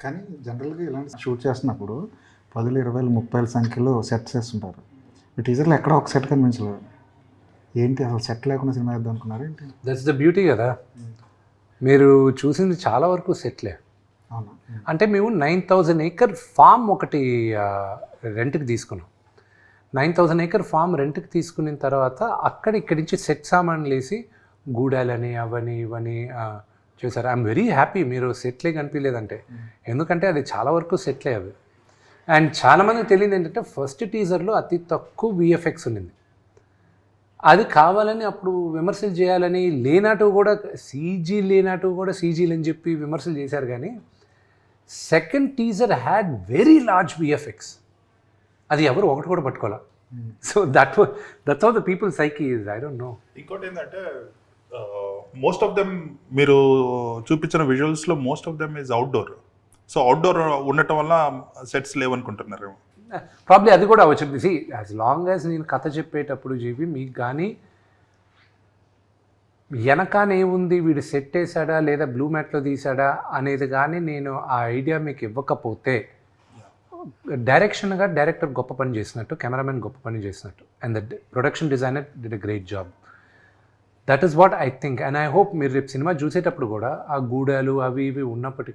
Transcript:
కానీ జనరల్గా ఇలాంటి షూట్ చేస్తున్నప్పుడు పదులు ఇరవైలు ముప్పైల సంఖ్యలో సెట్స్ వేస్తుంటారు. ఈ టీజర్లో ఎక్కడ ఒక సెట్ కనిపించలేదు. ఏంటి అసలు సెట్ లేకుండా సినిమా వేద్దాం అనుకున్నారు ఏంటి? దట్స్ ద బ్యూటీ కదా. మీరు చూసింది చాలా వరకు సెట్లే. అవునా. అంటే మేము నైన్ థౌజండ్ ఏకర్ ఫామ్ ఒకటి రెంట్కి తీసుకున్నాం. నైన్ థౌజండ్ ఏకర్ ఫామ్ రెంట్కి తీసుకున్న తర్వాత అక్కడ ఇక్కడి నుంచి సెట్ సామాన్లు వేసి గూడాలని అవని ఇవని ఆ, చేశారు ఐఎమ్ వెరీ హ్యాపీ మీరు సెట్లే కనిపించలేదంటే. ఎందుకంటే అది చాలా వరకు సెట్లే అవి అండ్ చాలామందికి తెలియదు ఏంటంటే ఫస్ట్ టీజర్లో అతి తక్కువ విఎఫ్ఎక్స్ ఉండింది. అది కావాలని అప్పుడు విమర్శలు చేయాలని లేనట్టు కూడా సీజీ లేనట్టు కూడా సీజీలు అని చెప్పి విమర్శలు చేశారు కానీ second teaser had very large VFX అది ఎవరు ఒకటి కూడా పట్టుకోలే. So that that's of the people psyche is I don't know ఇంకోటి ఏంటంటే మోస్ట్ ఆఫ్ దెమ్ మీరు చూపించిన విజువల్స్లో most of them is outdoor. So outdoor ఉండటం వల్ల సెట్స్ లేవనుకుంటున్నారు ప్రాబ్లీ అది కూడా వచ్చింది. సి యాజ్ లాంగ్ యాజ్ నేను కథ చెప్పేటప్పుడు చెప్పి మీకు కానీ వెనకానేముంది వీడు సెట్ వేసాడా లేదా బ్లూ మ్యాట్లో తీసాడా అనేది కానీ నేను ఆ ఐడియా మీకు ఇవ్వకపోతే డైరెక్షన్గా డైరెక్టర్ గొప్ప పని చేసినట్టు కెమెరామెన్ గొప్ప పని చేసినట్టు. And the production designer did a great job. That is what I think and I hope మీరు రేపు సినిమా చూసేటప్పుడు కూడా ఆ గూడాలు అవి ఇవి ఉన్నప్పటికీ